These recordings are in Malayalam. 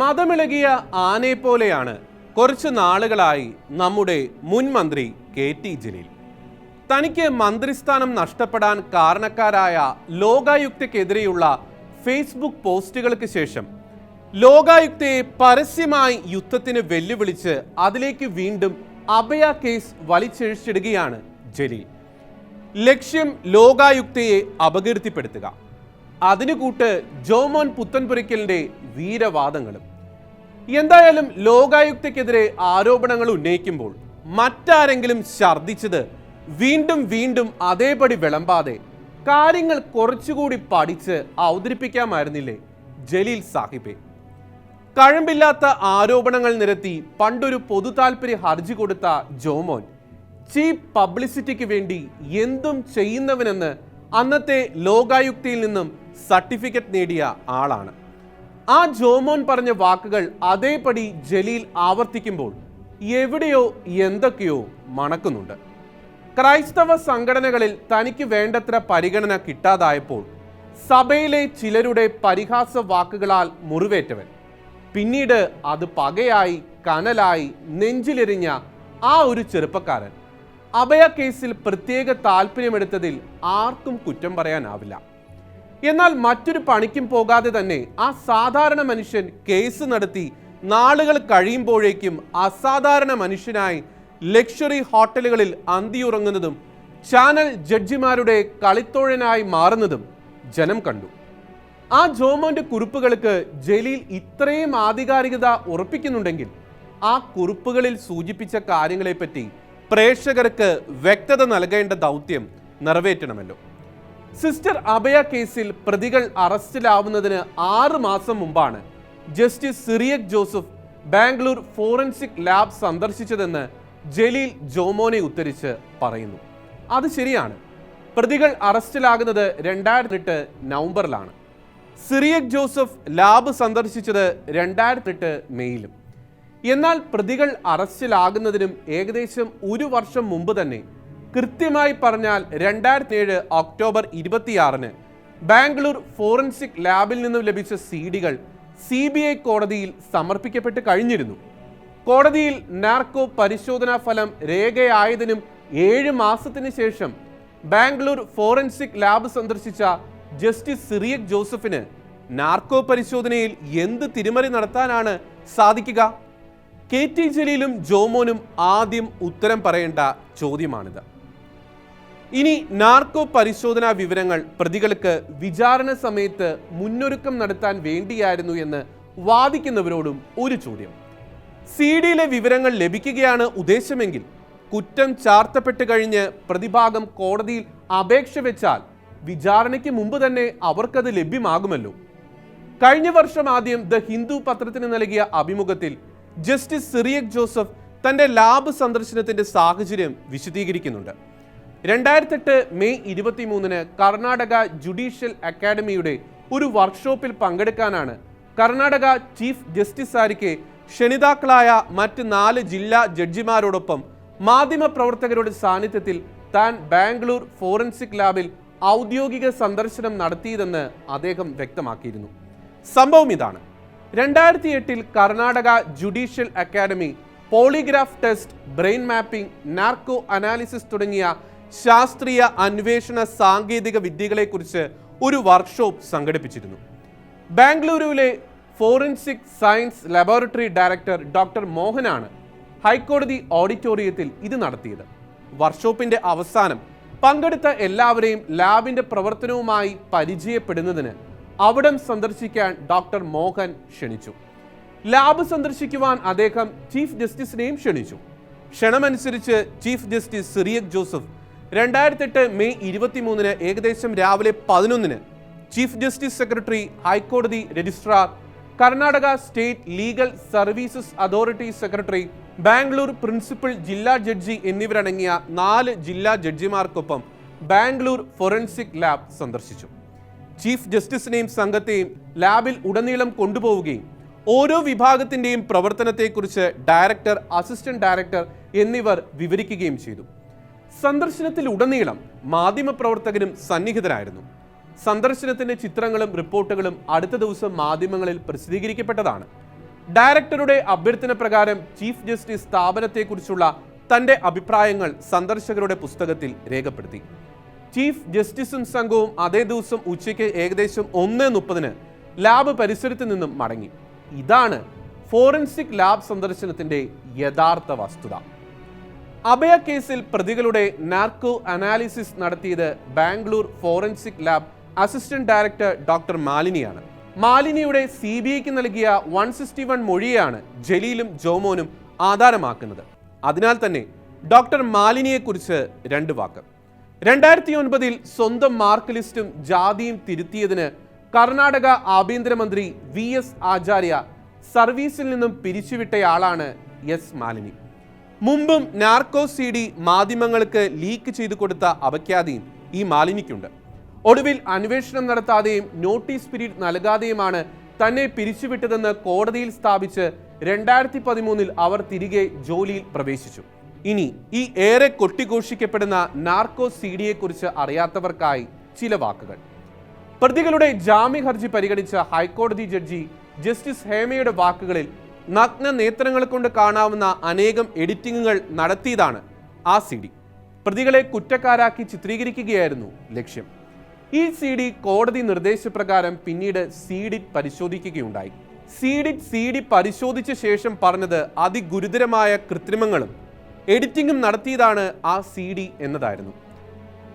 മതമിളകിയ ആനയെപ്പോലെയാണ് കുറച്ച് നാളുകളായി നമ്മുടെ മുൻ മന്ത്രി കെ ടി ജലീൽ. തനിക്ക് മന്ത്രിസ്ഥാനം നഷ്ടപ്പെടാൻ കാരണക്കാരായ ലോകായുക്തക്കെതിരെയുള്ള ഫേസ്ബുക്ക് പോസ്റ്റുകൾക്ക് ശേഷം ലോകായുക്തയെ പരസ്യമായി യുദ്ധത്തിന് വെല്ലുവിളിച്ച് അതിലേക്ക് വീണ്ടും അഭയ കേസ് വലിച്ചിഴിച്ചിടുകയാണ് ജലീൽ. ലക്ഷ്യം ലോകായുക്തയെ അപകീർത്തിപ്പെടുത്തുക. അതിനു കൂട്ട് ജോമോൻ പുത്തൻപുരയ്ക്കലിന്റെ വീരവാദങ്ങളും എന്തായാലും ലോകായുക്തക്കെതിരെ ആരോപണങ്ങൾ ഉന്നയിക്കുമ്പോൾ മറ്റാരെങ്കിലും ഛർദിച്ചത് വീണ്ടും വീണ്ടും അതേപടി വിളമ്പാതെ കാര്യങ്ങൾ കുറച്ചുകൂടി പഠിച്ച് അവതരിപ്പിക്കാമായിരുന്നില്ലേ ജലീൽ സാഹിബെ. കഴമ്പില്ലാത്ത ആരോപണങ്ങൾ നിരത്തി പണ്ടൊരു പൊതു താല്പര്യ ഹർജി കൊടുത്ത ജോമോൻ ചീപ്പ് പബ്ലിസിറ്റിക്ക് വേണ്ടി എന്തും ചെയ്യുന്നവനെന്ന് അന്നത്തെ ലോകായുക്തിയിൽ നിന്നും സർട്ടിഫിക്കറ്റ് നേടിയ ആളാണ്. ആ ജോമോൻ പറഞ്ഞ വാക്കുകൾ അതേപടി ജലീൽ ആവർത്തിക്കുമ്പോൾ എവിടെയോ എന്തൊക്കെയോ മണക്കുന്നുണ്ട്. ക്രൈസ്തവ സംഘടനകളിൽ തനിക്ക് വേണ്ടത്ര പരിഗണന കിട്ടാതായപ്പോൾ സഭയിലെ ചിലരുടെ പരിഹാസ വാക്കുകളാൽ മുറിവേറ്റവൻ. പിന്നീട് അത് പകയായി കനലായി നെഞ്ചിലെറിഞ്ഞ ആ ഒരു ചെറുപ്പക്കാരൻ. അഭയ കേസിൽ പ്രത്യേക താല്പര്യമെടുത്തതിൽ ആർക്കും കുറ്റം പറയാനാവില്ല. എന്നാൽ മറ്റൊരു പണിക്കും പോകാതെ തന്നെ ആ സാധാരണ മനുഷ്യൻ കേസ് നടത്തി നാളുകൾ കഴിയുമ്പോഴേക്കും അസാധാരണ മനുഷ്യനായി ലക്ഷറി ഹോട്ടലുകളിൽ അന്തിയുറങ്ങുന്നതും ചാനൽ ജഡ്ജിമാരുടെ കളിത്തോഴനായി മാറുന്നതും ജനം കണ്ടു. ആ ജോമോന്റെ കുറിപ്പുകൾക്ക് ജലീൽ ഇത്രയും ആധികാരികത ഉറപ്പിക്കുന്നുണ്ടെങ്കിൽ ആ കുറിപ്പുകളിൽ സൂചിപ്പിച്ച കാര്യങ്ങളെപ്പറ്റി പ്രേക്ഷകർക്ക് വ്യക്തത നൽകേണ്ട ദൗത്യം നിറവേറ്റണമല്ലോ. സിസ്റ്റർ അഭയ കേസിൽ പ്രതികൾ അറസ്റ്റിലാവുന്നതിന് ആറ് മാസം മുമ്പാണ് justice Cyriac Joseph Bangalore forensic lab സന്ദർശിച്ചതെന്ന് Jaleel ജോമോനെ ഉദ്ധരിച്ച് പറയുന്നു. അത് ശരിയാണ്. പ്രതികൾ അറസ്റ്റിലാകുന്നത് രണ്ടായിരത്തി എട്ട് നവംബറിലാണ്. സിറിയക് ജോസഫ് ലാബ് സന്ദർശിച്ചത് രണ്ടായിരത്തി എട്ട് മെയ്യിലും എന്നാൽ പ്രതികൾ അറസ്റ്റിലാകുന്നതിനും ഏകദേശം ഒരു വർഷം മുമ്പ് തന്നെ കൃത്യമായി പറഞ്ഞാൽ രണ്ടായിരത്തി ഏഴ് ഒക്ടോബർ ഇരുപത്തിയാറിന് ബാംഗ്ലൂർ ഫോറൻസിക് ലാബിൽ നിന്നും ലഭിച്ച സി ഡികൾ സി ബി ഐ കോടതിയിൽ സമർപ്പിക്കപ്പെട്ട് കഴിഞ്ഞിരുന്നു. കോടതിയിൽ നാർക്കോ പരിശോധനാ ഫലം രേഖയായതിനും ഏഴ് മാസത്തിന് ശേഷം ബാംഗ്ലൂർ ഫോറൻസിക് ലാബ് സന്ദർശിച്ച ജസ്റ്റിസ് സിറിയക് ജോസഫിന് നാർക്കോ പരിശോധനയിൽ എന്ത് തിരിമറി നടത്താനാണ് സാധിക്കുക? കെ ടി ജലീലും ജോമോനും ആദ്യം ഉത്തരം പറയേണ്ട ചോദ്യമാണിത്. ഇനി നാർക്കോ പരിശോധനാ വിവരങ്ങൾ പ്രതികൾക്ക് വിചാരണ സമയത്ത് മുന്നൊരുക്കം നടത്താൻ വേണ്ടിയായിരുന്നു എന്ന് വാദിക്കുന്നവരോടും ഒരു ചോദ്യം. സി ഡിയിലെ വിവരങ്ങൾ ലഭിക്കുകയാണ് ഉദ്ദേശമെങ്കിൽ കുറ്റം ചാർത്തപ്പെട്ട് കഴിഞ്ഞ് പ്രതിഭാഗം കോടതിയിൽ അപേക്ഷ വെച്ചാൽ വിചാരണയ്ക്ക് മുമ്പ് തന്നെ അവർക്കത് ലഭ്യമാകുമല്ലോ. കഴിഞ്ഞ വർഷം ആദ്യം ദ ഹിന്ദു പത്രത്തിന് നൽകിയ അഭിമുഖത്തിൽ ജസ്റ്റിസ് സിറിയക് ജോസഫ് തന്റെ ലാബ് സന്ദർശനത്തിന്റെ സാഹചര്യം വിശദീകരിക്കുന്നുണ്ട്. രണ്ടായിരത്തെട്ട് മെയ് ഇരുപത്തിമൂന്നിന് കർണാടക ജുഡീഷ്യൽ അക്കാദമിയുടെ ഒരു വർക്ക്ഷോപ്പിൽ പങ്കെടുക്കാനാണ് കർണാടക ചീഫ് ജസ്റ്റിസ് ആരിക്ക് ക്ഷണിതാക്കളായ മറ്റ് നാല് ജില്ലാ ജഡ്ജിമാരോടൊപ്പം മാധ്യമപ്രവർത്തകരുടെ സാന്നിധ്യത്തിൽ താൻ ബാംഗ്ലൂർ ഫോറൻസിക് ലാബിൽ ഔദ്യോഗിക സന്ദർശനം നടത്തിയതെന്ന് അദ്ദേഹം വ്യക്തമാക്കിയിരുന്നു. സംഭവം ഇതാണ്. രണ്ടായിരത്തി എട്ടിൽ Karnataka judicial academy polygraph test brain mapping narco analysis തുടങ്ങിയ ശാസ്ത്രീയ അന്വേഷണ സാങ്കേതിക വിദ്യകളെക്കുറിച്ച് ഒരു വർക്ക്ഷോപ്പ് സംഘടിപ്പിച്ചിരുന്നു. ബാംഗ്ലൂരുവിലെ forensic science laboratory director doctor മോഹനാണ് ഹൈക്കോടതി ഓഡിറ്റോറിയത്തിൽ ഇത് നടത്തിയത്. വർക്ക്ഷോപ്പിന്റെ അവസാനം പങ്കെടുത്ത എല്ലാവരെയും ലാബിന്റെ പ്രവർത്തനവുമായി പരിചയപ്പെടുന്നതിന് അവിടം സന്ദർശിക്കാൻ ഡോക്ടർ മോഹൻ ക്ഷണിച്ചു. ലാബ് സന്ദർശിക്കുവാൻ അദ്ദേഹം ചീഫ് ജസ്റ്റിസിനെയും ക്ഷണിച്ചു. ക്ഷണമനുസരിച്ച് ചീഫ് ജസ്റ്റിസ് സിറിയക് ജോസഫ് രണ്ടായിരത്തെട്ട് മെയ് ഇരുപത്തിമൂന്നിന് ഏകദേശം രാവിലെ പതിനൊന്നിന് ചീഫ് ജസ്റ്റിസ് സെക്രട്ടറി ഹൈക്കോടതി registrar Karnataka state legal services authority secretary Bangalore principal ജില്ലാ ജഡ്ജി എന്നിവരടങ്ങിയ നാല് ജില്ലാ ജഡ്ജിമാർക്കൊപ്പം ബാംഗ്ലൂർ ഫോറൻസിക് ലാബ് സന്ദർശിച്ചു. ചീഫ് ജസ്റ്റിസിനെയും സംഘത്തെയും ലാബിൽ ഉടനീളം കൊണ്ടുപോവുകയും ഓരോ വിഭാഗത്തിന്റെയും പ്രവർത്തനത്തെക്കുറിച്ച് ഡയറക്ടർ അസിസ്റ്റന്റ് ഡയറക്ടർ എന്നിവർ വിവരിക്കുകയും ചെയ്തു. സന്ദർശനത്തിൽ ഉടനീളം മാധ്യമപ്രവർത്തകരും സന്നിഹിതരായിരുന്നു. സന്ദർശനത്തിന്റെ ചിത്രങ്ങളും റിപ്പോർട്ടുകളും അടുത്ത ദിവസം മാധ്യമങ്ങളിൽ പ്രസിദ്ധീകരിക്കപ്പെട്ടതാണ്. ഡയറക്ടറുടെ അഭ്യർത്ഥന പ്രകാരം ചീഫ് ജസ്റ്റിസ് സ്ഥാപനത്തെക്കുറിച്ചുള്ള തന്റെ അഭിപ്രായങ്ങൾ സന്ദർശകരുടെ പുസ്തകത്തിൽ രേഖപ്പെടുത്തി. ചീഫ് ജസ്റ്റിസും സംഘവും അതേ ദിവസം ഉച്ചയ്ക്ക് ഏകദേശം ഒന്ന് മുപ്പതിന് ലാബ് പരിസരത്ത് നിന്നും മടങ്ങി. ഇതാണ് ഫോറൻസിക് ലാബ് സന്ദർശനത്തിന്റെ യഥാർത്ഥ വസ്തുത. അഭയ കേസിൽ പ്രതികളുടെ നാർക്കോ അനാലിസിസ് നടത്തിയത് Bangalore forensic lab assistant director doctor മാലിനിയാണ്. മാലിനിയുടെ സി ബി ഐക്ക് നൽകിയ വൺ സിക്സ്റ്റി വൺ മൊഴിയാണ് ജലീലും ജോമോനും ആധാരമാക്കുന്നത്. അതിനാൽ തന്നെ ഡോക്ടർ മാലിനിയെക്കുറിച്ച് രണ്ട് വാക്ക്. രണ്ടായിരത്തി ഒൻപതിൽ സ്വന്തം മാർക്ക് ലിസ്റ്റും ജാതിയും തിരുത്തിയതിന് കർണാടക ആഭ്യന്തരമന്ത്രി വി എസ് ആചാര്യ സർവീസിൽ നിന്നും പിരിച്ചുവിട്ടയാളാണ് എസ് മാലിനി. മുമ്പും നാർക്കോ സി ഡി മാധ്യമങ്ങൾക്ക് ലീക്ക് ചെയ്തു കൊടുത്ത അപഖ്യാതിയും ഈ മാലിനിക്കുണ്ട്. ഒടുവിൽ അന്വേഷണം നടത്താതെയും നോട്ടീസ് പിരീഡ് നൽകാതെയുമാണ് തന്നെ പിരിച്ചുവിട്ടതെന്ന് കോടതിയിൽ സ്ഥാപിച്ച് രണ്ടായിരത്തി പതിമൂന്നിൽ അവർ തിരികെ ജോലിയിൽ പ്രവേശിച്ചു. ഇനി ഈ ഏറെ കൊട്ടിഘോഷിക്കപ്പെടുന്ന നാർക്കോ സി ഡിയെക്കുറിച്ച് അറിയാത്തവർക്കായി ചില വാക്കുകൾ. പ്രതികളുടെ ജാമ്യ ഹർജി പരിഗണിച്ച ഹൈക്കോടതി ജഡ്ജി ജസ്റ്റിസ് ഹേമയുടെ വാക്കുകളിൽ നഗ്ന നേത്രങ്ങൾ കൊണ്ട് കാണാവുന്ന അനേകം എഡിറ്റിങ്ങുകൾ നടത്തിയതാണ് ആ സി ഡി. പ്രതികളെ കുറ്റക്കാരാക്കി ചിത്രീകരിക്കുകയായിരുന്നു ലക്ഷ്യം. ഈ സി ഡി കോടതി നിർദ്ദേശപ്രകാരം പിന്നീട് സി ഡി പരിശോധിക്കുകയുണ്ടായി. സി ഡി സി ഡി പരിശോധിച്ച ശേഷം പറഞ്ഞത് അതിഗുരുതരമായ കൃത്രിമങ്ങളും എഡിറ്റിങ്ങും നടത്തിയതാണ് ആ സി ഡി എന്നതായിരുന്നു.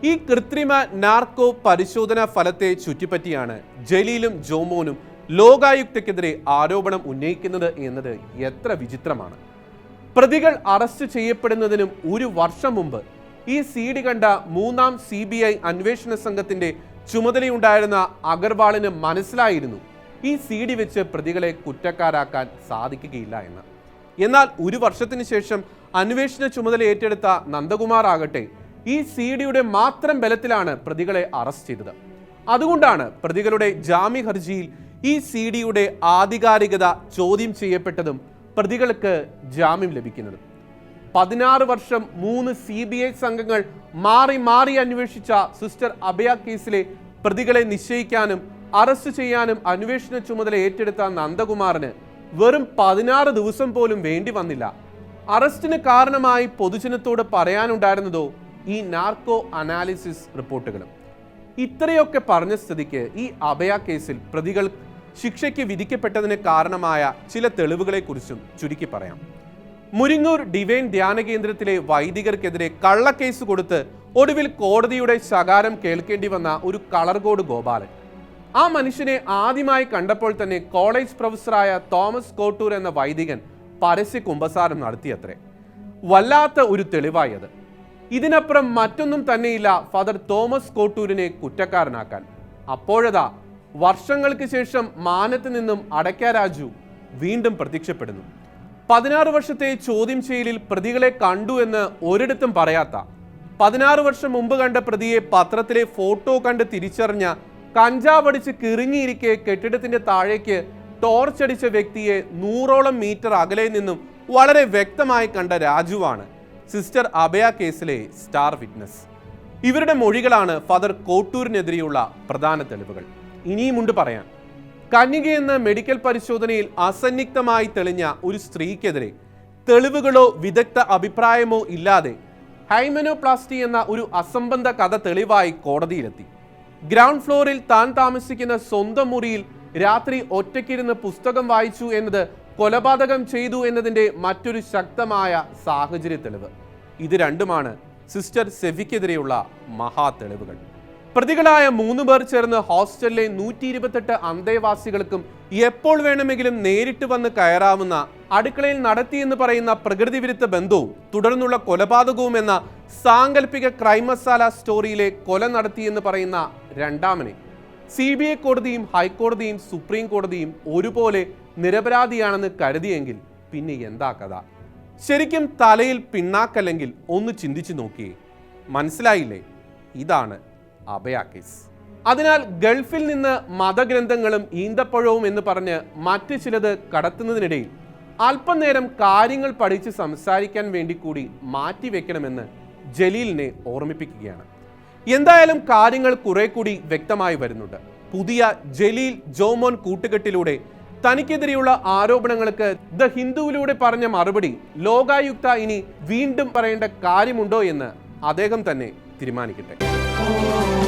ഈ കൃത്രിമ നാർക്കോ പരിശോധനാ ഫലത്തെ ചുറ്റിപ്പറ്റിയാണ് ജലീലും ജോമോനും ലോകായുക്തക്കെതിരെ ആരോപണം ഉന്നയിക്കുന്നത് എന്നത് എത്ര വിചിത്രമാണ്. പ്രതികൾ അറസ്റ്റ് ചെയ്യപ്പെടുന്നതിനും ഒരു വർഷം മുമ്പ് ഈ സി ഡി കണ്ട മൂന്നാം സി ബി ഐ അന്വേഷണ സംഘത്തിന്റെ ചുമതലയുണ്ടായിരുന്ന അഗർവാളിന് മനസ്സിലായിരുന്നു ഈ സി ഡി വെച്ച് പ്രതികളെ കുറ്റക്കാരാക്കാൻ സാധിക്കുകയില്ല എന്ന്. എന്നാൽ ഒരു വർഷത്തിന് ശേഷം അന്വേഷണ ചുമതല ഏറ്റെടുത്ത നന്ദകുമാർ ആകട്ടെ ഈ സി ഡിയുടെ മാത്രം ബലത്തിലാണ് പ്രതികളെ അറസ്റ്റ് ചെയ്തത്. അതുകൊണ്ടാണ് പ്രതികളുടെ ജാമ്യ ഹർജിയിൽ ഈ സി ഡിയുടെ ആധികാരികത ചോദ്യം ചെയ്യപ്പെട്ടതും പ്രതികൾക്ക് ജാമ്യം ലഭിക്കുന്നതും. പതിനാറ് വർഷം മൂന്ന് സി ബി ഐ സംഘങ്ങൾ മാറി മാറി അന്വേഷിച്ച സിസ്റ്റർ അഭയ കേസിലെ പ്രതികളെ നിശ്ചയിക്കാനും അറസ്റ്റ് ചെയ്യാനും അന്വേഷണ ചുമതല ഏറ്റെടുത്ത നന്ദകുമാറിന് വെറും പതിനാറ് ദിവസം പോലും വേണ്ടി വന്നില്ല. അറസ്റ്റിന് കാരണമായി പൊതുജനത്തോട് പറയാനുണ്ടായിരുന്നതോ ഈ നാർക്കോ അനാലിസിസ് റിപ്പോർട്ടുകളും. ഇത്രയൊക്കെ പറഞ്ഞ സ്ഥിതിക്ക് ഈ അഭയ കേസിൽ പ്രതികൾ ശിക്ഷയ്ക്ക് വിധിക്കപ്പെട്ടതിന് കാരണമായ ചില തെളിവുകളെക്കുറിച്ചും ചുരുക്കി പറയാം. മുരിങ്ങൂർ ഡിവൈൻ ധ്യാന കേന്ദ്രത്തിലെ വൈദികർക്കെതിരെ കള്ളക്കേസ് കൊടുത്ത് ഒടുവിൽ കോടതിയുടെ ശകാരം കേൾക്കേണ്ടി വന്ന ഒരു കളർകോട് ഗോപാലൻ. ആ മനുഷ്യനെ ആദ്യമായി കണ്ടപ്പോൾ തന്നെ കോളേജ് പ്രൊഫസറായ തോമസ് കോട്ടൂർ എന്ന വൈദികൻ പരസ്യ കുമ്പസാരം നടത്തിയത്രേ. വല്ലാത്ത ഒരു തെളിവായി അത് ഇതിനപ്പുറം മറ്റൊന്നും തന്നെയില്ല ഫാദർ തോമസ് കോട്ടൂരിനെ കുറ്റക്കാരനാക്കാൻ. അപ്പോഴതാ വർഷങ്ങൾക്ക് ശേഷം മാനത്ത് നിന്നും അടയ്ക്ക രാജു വീണ്ടും പ്രത്യക്ഷപ്പെടുന്നു. പതിനാറ് വർഷത്തെ ചോദ്യം ചെയ്യലിൽ പ്രതികളെ കണ്ടു എന്ന് ഒരിടത്തും പറയാത്ത പതിനാറ് വർഷം മുമ്പ് കണ്ട പ്രതിയെ പത്രത്തിലെ ഫോട്ടോ കണ്ട് തിരിച്ചറിഞ്ഞ കഞ്ചാവടിച്ച് കിറിങ്ങിയിരിക്കെ കെട്ടിടത്തിന്റെ താഴേക്ക് ടോർച്ചടിച്ച വ്യക്തിയെ നൂറോളം മീറ്റർ അകലെ നിന്നും വളരെ വ്യക്തമായി കണ്ട രാജുവാണ് സിസ്റ്റർ അഭയ കേസിലെ സ്റ്റാർ വിറ്റ്നസ്. ഇവരുടെ മൊഴികളാണ് ഫാദർ കോട്ടൂരിനെതിരെയുള്ള പ്രധാന തെളിവുകൾ. ഇനിയുമുണ്ട് പറയാൻ. കന്യക എന്ന മെഡിക്കൽ പരിശോധനയിൽ അസന്നിഗ്ധമായി തെളിഞ്ഞ ഒരു സ്ത്രീക്കെതിരെ തെളിവുകളോ വിദഗ്ധ അഭിപ്രായമോ ഇല്ലാതെ ഹൈമനോപ്ലാസ്റ്റി എന്ന ഒരു അസംബന്ധ കഥ തെളിവായി കോടതിയിലെത്തി. ഗ്രൗണ്ട് ഫ്ലോറിൽ താൻ താമസിക്കുന്ന സ്വന്തം മുറിയിൽ രാത്രി ഒറ്റയ്ക്കിരുന്ന് പുസ്തകം വായിച്ചു എന്നത് കൊലപാതകം ചെയ്തു എന്നതിന്റെ മറ്റൊരു ശക്തമായ സാഹചര്യ തെളിവ് ഇത് രണ്ടുമാണ് സിസ്റ്റർ സെഫിക്കെതിരെയുള്ള മഹാ തെളിവുകൾ പ്രതികളായ മൂന്ന് പേർ ചേർന്ന് ഹോസ്റ്റലിലെ നൂറ്റി ഇരുപത്തെട്ട് അന്തേവാസികൾക്കും എപ്പോൾ വേണമെങ്കിലും നേരിട്ട് വന്ന് കയറാവുന്ന അടുക്കളയിൽ നടത്തിയെന്ന് പറയുന്ന പ്രകൃതി വിരുദ്ധ ബന്ധവും തുടർന്നുള്ള കൊലപാതകവും എന്ന സാങ്കല്പിക ക്രൈം മസാല സ്റ്റോറിയിലെ കൊല നടത്തിയെന്ന് പറയുന്ന രണ്ടാമനെ. സി ബി ഐ കോടതിയും ഹൈക്കോടതിയും സുപ്രീം കോടതിയും ഒരുപോലെ നിരപരാധിയാണെന്ന് കരുതിയെങ്കിൽ പിന്നെ എന്താ കഥ? ശരിക്കും തലയിൽ പിണ്ണാക്കല്ലെങ്കിൽ ഒന്ന് ചിന്തിച്ചു നോക്കിയേ. മനസ്സിലായില്ലേ? ഇതാണ് അഭയ കേസ് അതിനാൽ ഗൾഫിൽ നിന്ന് മതഗ്രന്ഥങ്ങളും ഈന്തപ്പഴവും എന്ന് പറഞ്ഞ് മറ്റു ചിലത് കടത്തുന്നതിനിടയിൽ അല്പനേരം കാര്യങ്ങൾ പഠിച്ച് സംസാരിക്കാൻ വേണ്ടി കൂടി മാറ്റിവെക്കണമെന്ന് ജലീലിനെ ഓർമ്മിപ്പിക്കുകയാണ്. എന്തായാലും കാര്യങ്ങൾ കുറെ കൂടി വ്യക്തമായി വരുന്നുണ്ട്. പുതിയ ജലീൽ ജോമോൻ കൂട്ടുകെട്ടിലൂടെ തനിക്കെതിരെയുള്ള ആരോപണങ്ങൾക്ക് ദ ഹിന്ദുവിലൂടെ പറഞ്ഞ മറുപടി ലോകായുക്ത ഇനി വീണ്ടും പറയേണ്ട കാര്യമുണ്ടോ എന്ന് അദ്ദേഹം തന്നെ തീരുമാനിക്കട്ടെ. Oh.